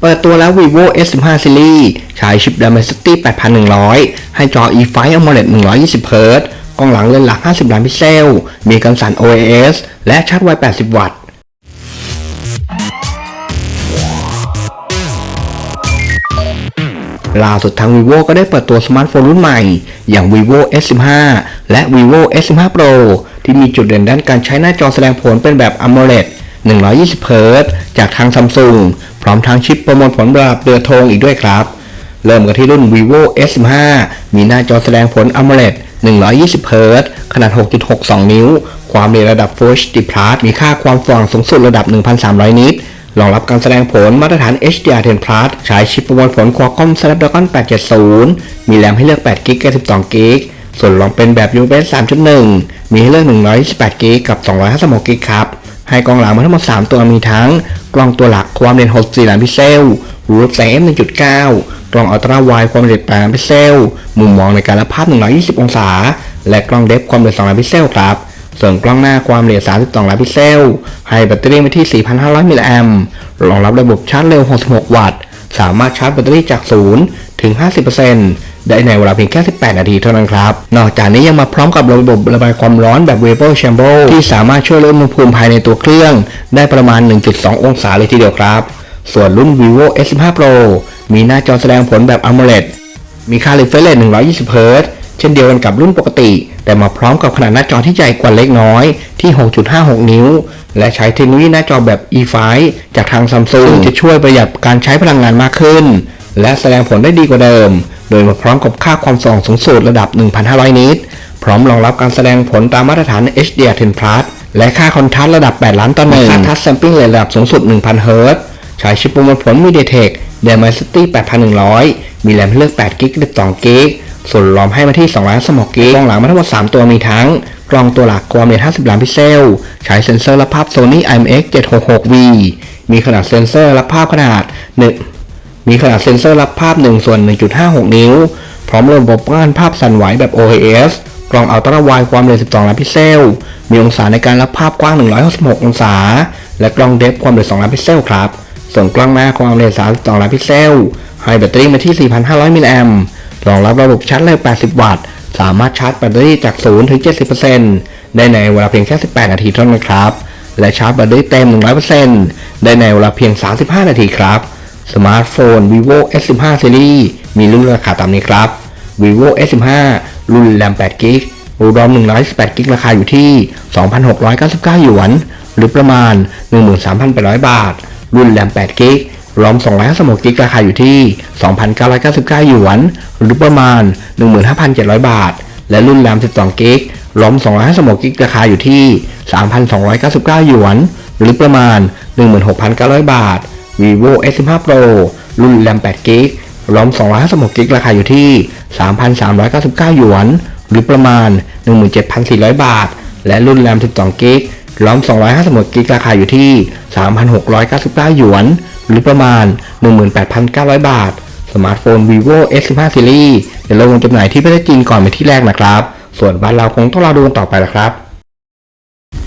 เปิดตัวแล้ว vivo S15 Series ใช้ชิป Dimensity 8100 ให้จอ E5 AMOLED 120 Hz กล้องหลังเลนส์หลัก 50 ล้านพิกเซล มีกันสั่น OIS และชาร์จไว 80 วัตต์ ล่าสุดทาง vivo ก็ได้เปิดตัวสมาร์ทโฟนรุ่นใหม่ อย่าง vivo S15 และ vivo S15 Pro ที่มีจุดเด่นด้านการใช้หน้าจอแสดงผลเป็นแบบ AMOLED 120 Hz จากทางซัมซุงพร้อมทางชิปประมวลผลระดับเรือธงอีกด้วยครับ เริ่มกันที่รุ่น vivo S15 มีหน้าจอแสดงผล AMOLED 120 Hz ขนาด 6.62 นิ้ว ความเร็วระดับ Full HD Plus มีค่าความสว่างสูงสุดระดับ 1,300 นิตรองรับการแสดงผลมาตรฐาน HDR10 Plus ใช้ชิปประมวลผล Qualcomm Snapdragon 870 มีแรมให้เลือก8 g b กับ12 g b ส่วนรองเป็นแบบ UFS 3.1 มีให้เลือก128 g b กับ256 g b ครับ ให้กล้องหลังมาทั้งหมด 3 ตัวมีทั้ง กล้องตัวหลักความเร็ว64ล้านพิกเซลรูปแสง f 1.9 กล้องอัลตร้าไวด์ความเร็ว8ล้านพิกเซล มุมมองในการรับภาพ 120 องศา และกล้องเดฟความเร็ว2ล้านพิกเซลครับ ส่วนกล้องหน้าความละเอียด 32 ล้านพิกเซล ให้แบตเตอรี่มาที่ 4,500 มิลลิแอมป์รองรับระบบชาร์จเร็ว 66 วัตต์ สามารถชาร์จแบตเตอรี่จาก 0 ถึง 50% ได้ในเวลาเพียงแค่ 18 นาทีเท่านั้นครับ นอกจากนี้ยังมาพร้อมกับระบบระบายความร้อนแบบ Vapor Chamber ที่สามารถช่วยลดอุณหภูมิภายในตัวเครื่อง ได้ประมาณ 1.2 องศาเลยทีเดียวครับ ส่วนรุ่น vivo S15 Pro มีหน้าจอแสดงผลแบบ AMOLED มีค่า refresh rate 120 Hz เช่นเดียวกันกับรุ่นปกติ แต่มาพร้อมกับขนาดหน้าจอที่ใหญ่กว่าเล็กน้อยที่ 6.56 นิ้ว และใช้เทคโนโลยีหน้าจอแบบ E5 จากทางซัมซุงจะช่วยประหยัดการใช้พลังงานมากขึ้น และแสดงผลได้ดีกว่าเดิม โดยมาพร้อมกับค่าความส่องสูงสุดระดับ 1,500 นิตพร้อมรองรับการแสดงผลตามมาตรฐาน HDR10 Plus และค่าคอนทราสต์ระดับ 8 ล้านต่อหนึ่งค่าทัชแซมปิ้งระดับสูงสุด 1,000 เฮิรตซ์ใช้ชิปประมวลผล MediaTek Dimensity 8100 มีแรมเลือก8 g b 12 g b ส่วนรอมให้มาที่ 2 ล้านสมองกิกกล้องหลังมาทั้งหมด 3 ตัวมีทั้ง กล้องตัวหลักความละเอียด 50 ล้านพิกเซล ใช้เซ็นเซอร์รับภาพ Sony IMX 766V มีขนาดเซ็นเซอร์รับภาพขนาด1 มีขนาดเซ็นเซอร์รับภาพ1ส่วน 1.56 นิ้ว พร้อมระบบป้องกันภาพสั่นไหวแบบ OIS กล้องอัลตร้าไวด์ความเร็ว 12 ล้านพิกเซล มีองศาในการรับภาพกว้าง 166 องศา และกล้องเดฟความเร็ว 2 ล้านพิกเซลครับ ส่วนกล้องหน้าความเร็ว 32 ล้านพิกเซล ให้แบตเตอรี่มาที่ 4,500 มิลลิแอมป์รองรับระบบชาร์จเร็ว 80 วัตต์ สามารถชาร์จแบตเตอรี่จาก 0 ถึง 70%ได้ในเวลาเพียงแค่ 18 นาทีเท่านั้นครับ และชาร์จแบตเตอรี่เต็ม 100%ได้ในเวลาเพียง 35 นาทีครับ สมาร์ทโฟน vivo S15 Series มีรุ่นราคาตามนี้ครับ vivo S15 รุ่นแรม8 g b รอม128 g b ราคาอยู่ที่ 2,699 หยวน หรือประมาณ 13,800 บาท รุ่นแรม8 g b รอม256 g b ราคาอยู่ที่ 2,999 หยวน หรือประมาณ 15,700 บาท และรุ่นแรม12 g b รอม256 g b ราคาอยู่ที่ 3,299 หยวน หรือประมาณ 16,900 บาท vivo S15 Pro รุ่นแรม8 g b รอม256 g b ราคาอยู่ที่ 3,399 หยวน หรือประมาณ 17,400 บาท และรุ่นแรม12 g b รอม256 g b ราคาอยู่ที่ 3,699 หยวน หรือประมาณ 18,900 บาท สมาร์ทโฟน vivo S15 Series จะลงจำหน่ายที่ประเทศจีนก่อนเป็นที่แรกนะครับ ส่วนบ้านเราคงต้องรอดูกันต่อไปนะครับ